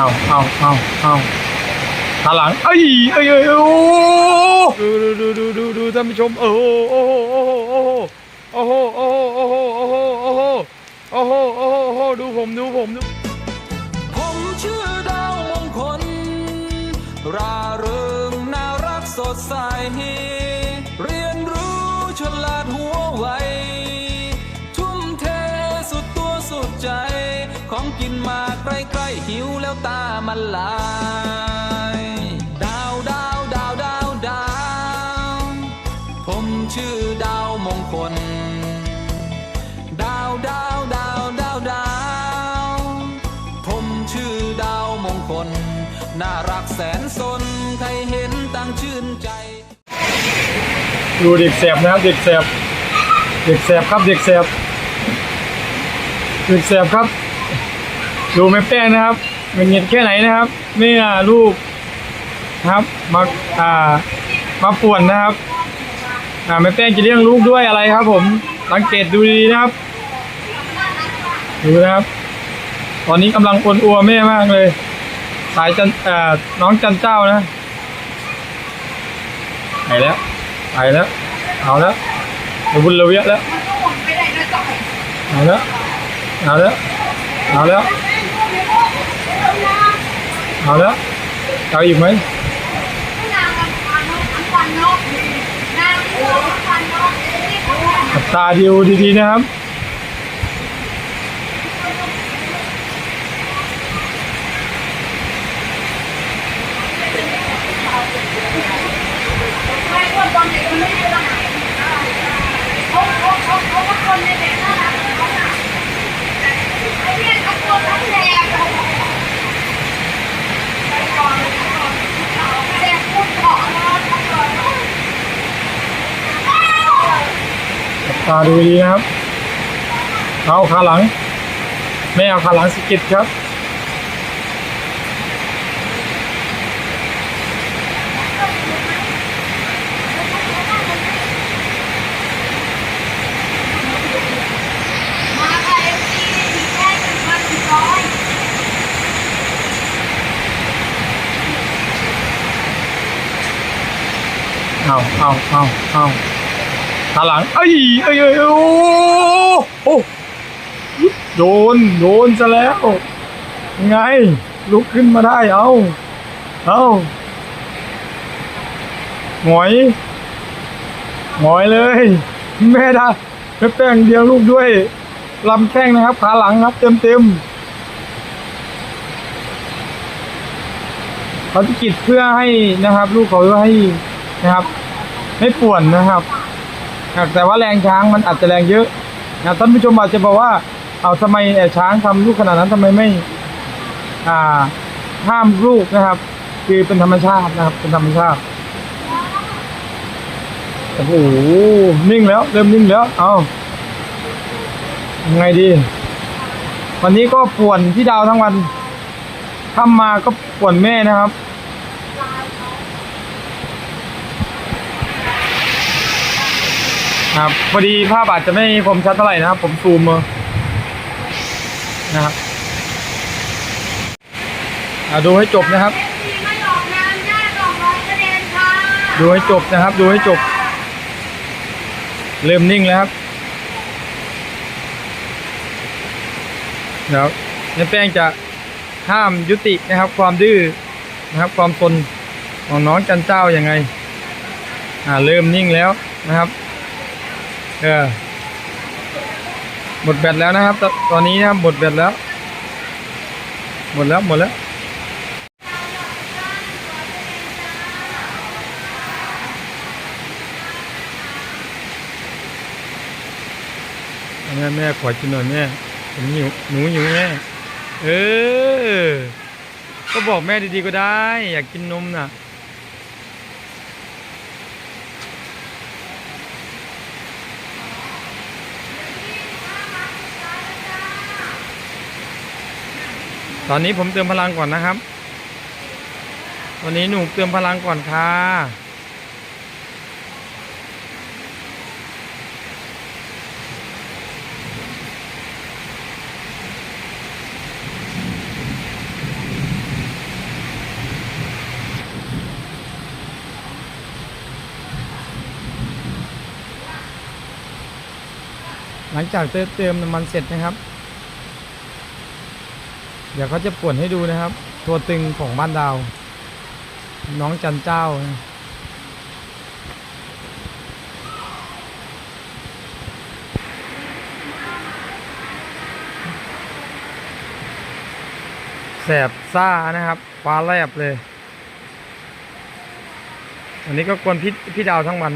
เอาเอาเอาเอาขาหลัง เอ้ยเอ้ยเอ้ยโอ้ดูดูดูดูดูดูท่านผู้ชมโอ้โหโอ้โหโอ้โหโอ้โหโอ้โหโอ้โหโอ้โหโอ้โหโอ้โหโอ้โหดูผมดูผมดูผมชื่อดาวมงคลราเริงน่ารักสดใสเรียนรู้ฉลาดหัวไว ใกล้ๆหิวแล้วตามันลายดาวดาวดาวดาวดาวผมชื่อดาวมงคล ดาวดาวดาวดาวดาวผมชื่อดาวมงคล น่ารักแสนสนใครเห็นต่างชื่นใจ ดูเด็กแสบนะครับเด็กแสบเด็กแสบครับเด็กแสบเด็กแสบครับ ดูแม่แป้งนะครับมันเงียบแค่ไหนนะครับนี่อลูกนะครับมาอ่ามาป่วนนะครับอ่าแม่แป้งจะเลี้ยงลูกด้วยอะไรครับ ผมสังเกตดูดีนะครับ ดูนะครับ ตอนนี้กำลังอ้วนอัวแม่มากเลย สายจันอ่อน้องจันเจ้านะไปแล้วไปแล้วเอาแล้วบุญระเวียแล้วเอาแล้วเอาแล้วเอาแล้ว เอาแล้วเอาอีกไหมขับตาดูดีๆนะครับ ตาดูดีนะครับ เอาขาหลัง ไม่เอาขาหลังสกิดครับ เอาเอาเอาเอา ขาหลังเอ้ยเอ้ยเอ้ยโอ้โโดนโดนซะแล้วไง ลุกขึ้นมาได้เอาเอาหงอยหงอยเลย แม่ดาแม่แป้งเดียวลูกด้วยลำแข้งนะครับ ขาหลังครับเต็มเต็มเขาจะกิดเพื่อให้นะครับ ลูกเขาให้นะครับไม่ป่วนนะครับ ครับแต่ว่าแรงช้างมันอาจจะแรงเยอะนะท่านผู้ชมอาจจะบอกว่า เอาทำไมเอ่อช้างทำลูกขนาดนั้นทำไมไม่ อ่า ห้ามลูกนะครับ คือเป็นธรรมชาตินะครับ เป็นธรรมชาติโอ้โหนิ่งแล้ว เริ่มนิ่งแล้ว เอายังไงดี วันนี้ก็ป่วนพี่ดาวทั้งวันทำมาก็ป่วนแม่นะครับ ครับพอดีภาพอาจจะไม่คมชัดเท่าไหร่นะครับ ผมซูมมานะครับอ่าดูให้จบนะครับไม่ออกน้ำหน้าสองร้อยคะแนนค่ะดูให้จบนะครับ ดูให้จบ เริ่มนิ่งแล้วครับเดี๋ยวในแป้งจะห้ามยุตินะครับ ความดื้อนะครับ ความตนของน้องจันเจ้ายัางไง อ่าเริ่มนิ่งแล้วนะครับ เออหมดแบตแล้วนะครับตตอนนี้นะหมดแบตแล้ว หมดแล้วหมดแล้วแม่แม่ขอกินหน่อยแม่ผมหิวหนูหิวแม่เออ ก็บอกแม่ดีๆก็ได้ อยากกินนมน่ะ ตอนนี้ผมเติมพลังก่อนนะครับ วันนี้หนูเติมพลังก่อนค่ะ หลังจากเติมน้ำมันเสร็จนะครับ เดี๋ยวเขาจะป่วนให้ดูนะครับ ตัวตึงของบ้านดาว น้องจันเจ้า แสบซ่านะครับฟ้าแลบเลยวันนี้ก็กวนพี่พี่ดาวทั้งวัน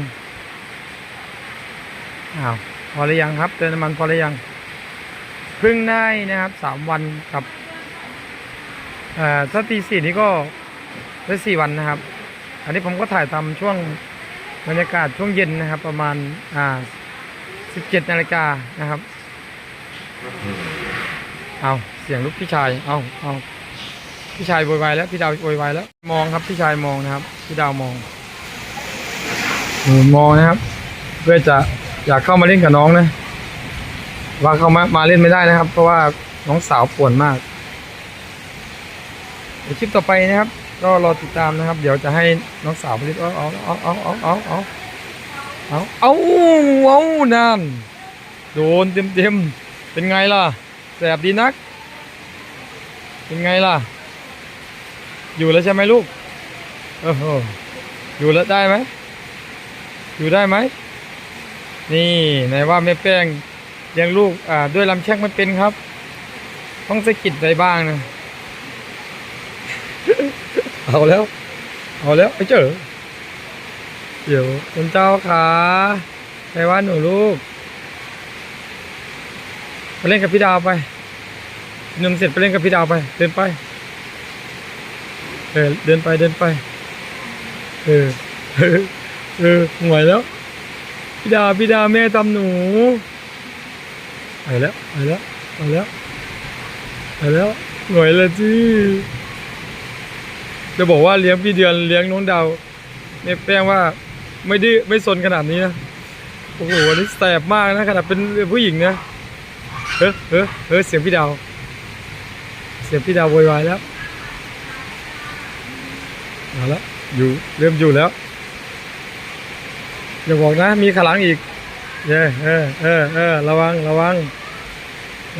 อ้าวพอหรือยังครับเติมน้ำมันพอหรือยังเพิ่งได้นะครับสามวันกับ อ่อถ้าตีสี่นี้ก็ได้สี่วันนะครับ อันนี้ผมก็ถ่ายทำช่วงบรรยากาศช่วงเย็นนะครับ ประมาณอ่าสิบเจ็ดนาฬิกานะครับ เอาเสียงลูกพี่ชาย เอาเอาพี่ชายโวยวายแล้วพี่ดาวโวยวายแล้ว มองครับพี่ชายมองนะครับ พี่ดาวมองมองนะครับ เพื่อจะอยากเข้ามาเล่นกับน้องนะว่าเข้ามามาเล่นไม่ได้นะครับ เพราะว่าน้องสาวป่วนมาก เดี๋ยวคลิปต่อไปนะครับ ก็รอติดตามนะครับ เดี๋ยวจะให้น้องสาวไปเล่นเอาเอาเอาเอาเอาเอาเอาเอาเอาเอานั่นโดนเต็มเต็มเป็นไงล่ะแสบดีนัก เป็นไงล่ะ อยู่แล้วใช่ไหมลูกเอออยู่แล้วได้ไหมอยู่ได้ไหมนี่ไหนว่าแม่แป้งเลี้ยงลูกอ่าด้วยลำแช่งไม่เป็นครับ ต้องสะกิดอะไรบ้างนะ เอาแล้ว เอาแล้วไอ้เจ๋อเดี๋ยวคุณเจ้าขาไปว่าหนูลูกไปเล่นกับพี่ดาวไปหนึ่งเสร็จไปเล่นกับพี่ดาวไป เดินไป เออเดินไปเดินไป เออเออเออหวยแล้ว พี่ดาพี่ดาแม่ตำหนูไปแล้วไปแล้วไปแล้วไปแล้วหน่วยละจี จะบอกว่าเลี้ยงพี่เดือนเลี้ยงน้องดาวแม่ยแป้งว่าไม่ดื้อไม่สนขนาดนี้นะโอ้โหอันนี้แสบมากนะขนาดเป็นผู้หญิงนะเฮ้เฮ้เฮ้เสียงพี่ดาวเสียงพี่ดาวโวยวายแล้วมาล้วอยู่เริ่มอยู่แล้วอย่าบอกนะมีขาลังอีกเออเออเออเออระวังระวัง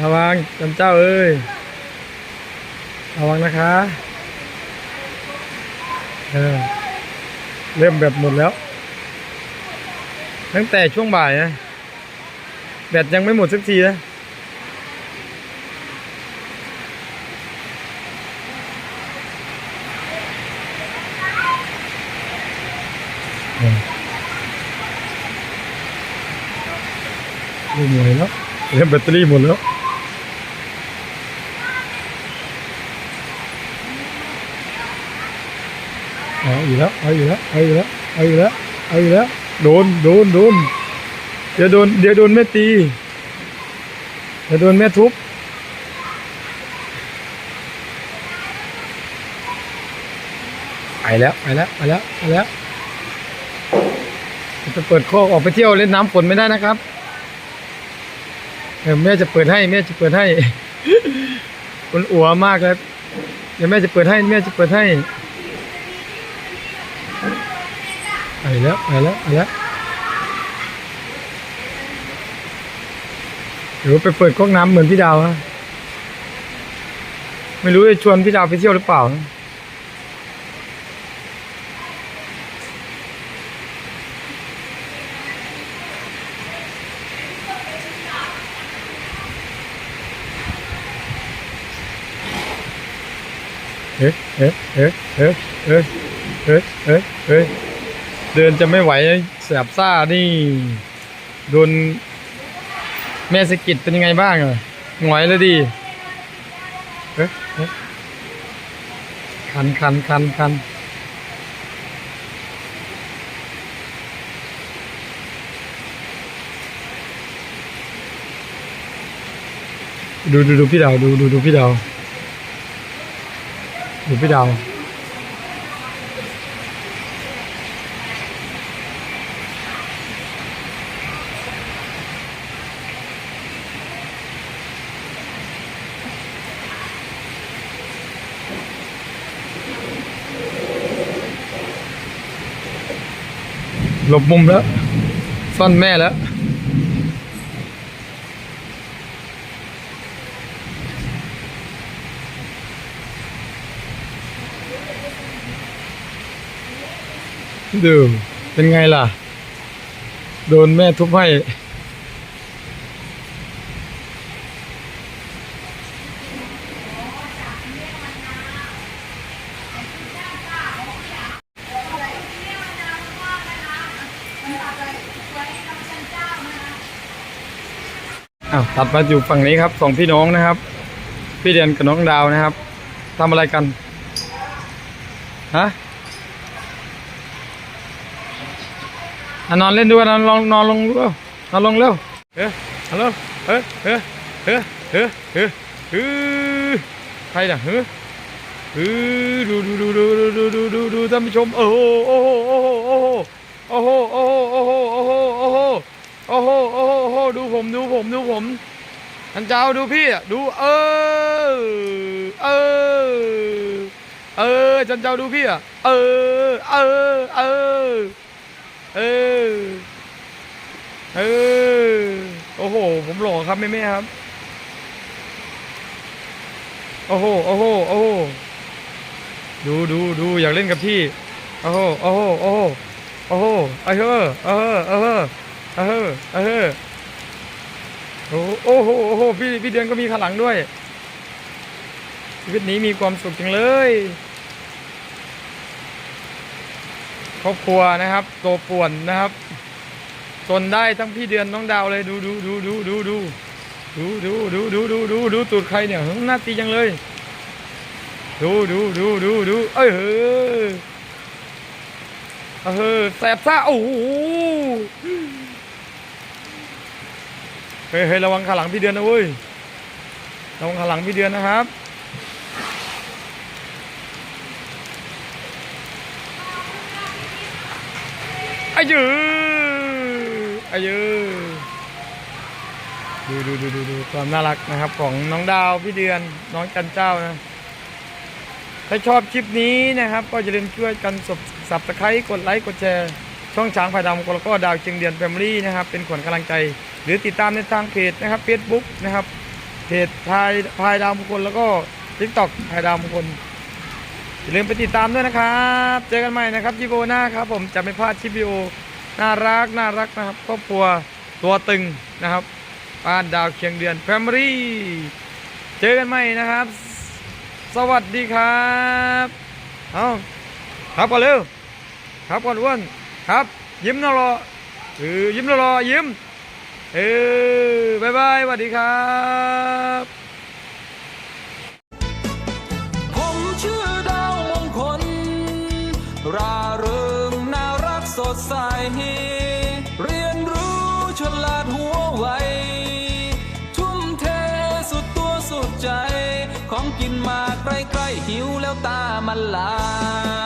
ระวังจำเจ้าเอ้ยระวังนะคะ เริ่มแบบหมดแล้ว ตั้งแต่ช่วงบ่ายนะแบตยังไม่หมดสักทีนะเริ่มหมดแล้วเริ่มแบตเตอรี่หมดแล้ว เอาอยู่แล้วเอาอยู่แล้วเอาอยู่แล้วเอาอยู่แล้วเอาอยู่แล้วโดนโดนโดนเดี๋ยวโดนเดี๋ยวโดนแม่ตีเดี๋ยวโดนแม่ทุบไปแล้วไปแล้วไปแล้วไปแล้วจะเปิดโคกออกไปเที่ยวเล่นน้ำฝนไม่ได้นะครับเออแม่จะเปิดให้แม่จะเปิดให้คุณอัวมากเลยเดี๋ยวแม่จะเปิดให้แม่จะเปิดให้ แล้วไปแล้วไปแล้วเดี๋ยวไปเปิดก๊อกน้ำเหมือนพี่ดาวนะไม่รู้จะชวนพี่ดาวไปเที่ยวหรือเปล่านะเอ๊ะเอ๊ะเอ๊ะเอ๊ะเอ๊ะเอ๊ะเอ๊ะ เดินจะไม่ไหวแสบซ่านี่โดนแม่สกิดเป็นยังไงบ้างอะหงอยเลยดีเอ๊ะเอ๊ะคันคันคันคันดูดูดูพี่ดาวดูดูดูพี่ดาวดูพี่ดาว หลบมุมแล้ว ซ่อนแม่แล้ว ดู เป็นไงล่ะ โดนแม่ทุบให้ อ้าวตัดมาอยู่ฝั่งนี้ครับสองพี่น้องนะครับ พี่เดือนกับน้องดาวนะครับทำอะไรกันฮะอะนอนเล่นด้วยนอนลองนอนลงเร็วนอนลงเร็วเออฮัลโหลเออเออเออเออเออเออใครน่ะเออเออดูดูดูดูดูดูดูดูดูท่านผู้ชมโอ้โหโอ้โหโอ้โหโอ้โหโอ้โหโอ้โหโอ้โหโอ้โหโอ้โหโอ้โหโอ้โห ดูผมดูผมดูผมท่านเจ้าดูพี่ดูเออเออเออจันเจ้าดูพี่อะเออเออเออเออเออโอ้โห ผมหล่อครับแม่แม่ครับโอ้โหโอ้โหโอ้โหดูดูดูอยากเล่นกับพี่โอ้โหโอ้โหโอ้โหโอ้โหเออเออเออเออเออโอ้ โหโอ้โหโอ้โหพี่พี่เดือนก็มีข้างหลังด้วย ชีวิตนี้มีความสุขจังเลย ครอบครัวนะครับตัวป่วนนะครับจนได้ทั้งพี่เดือนน้องดาวเลยดูดูดูดูดูดูดูดูดูดูดูดูดูตูดใครเนี่ยหน้าตีจังเลย ดูดูดูดูดูเอ้ยเออเออแสบซ่าโอ้โห ฮ้ยเฮ้ยระวังขาหลังพี่เดือนนะเว้ยระวังขาหลังพี่เดือนนะครับอายุอายุดูดูดูดูดูความน่ารักนะครับ ของน้องดาวพี่เดือนน้องจันเจ้านะ ถ้าชอบคลิปนี้นะครับ ก็อย่าลืมช่วยกันสับสับตะไคร้กดไลค์กดแชร์ ช่องช้างพายดำก็แล้วก็ดาวเชียงเดือนแฟมิลี่นะครับ เป็นขวัญกำลังใจ หรือติดตามในทางเพจนะครับเฟซบุ๊กนะครับเพจพายพายดาวมงคลแล้วก็ทิกตอกพายดาวมงคลอย่าลืมไปติดตามด้วยนะครับ เจอกันใหม่นะครับจีโบหน้าครับผมจะไม่พลาดคลิปวิดีโอน่ารักน่ารักนะครับครอบครัวตัวตึงนะครับบ้านดาวเคียงเดือนแฟมิลี่เจอกันใหม่นะครับ สวัสดีครับเอาครับก่อนเร็วครับก่อนอ้วนครับ ยิ้มน่ารอเออยิ้มน่ารอยิ้ม เออบายบายสวัสดีครับผมชื่อดาวมงคล ราเริงน่ารักสดใส เรียนรู้ฉลาดหัวไว ทุ่มเทสุดตัวสุดใจ ของกินมาใกล้ๆหิวแล้วตามันลาย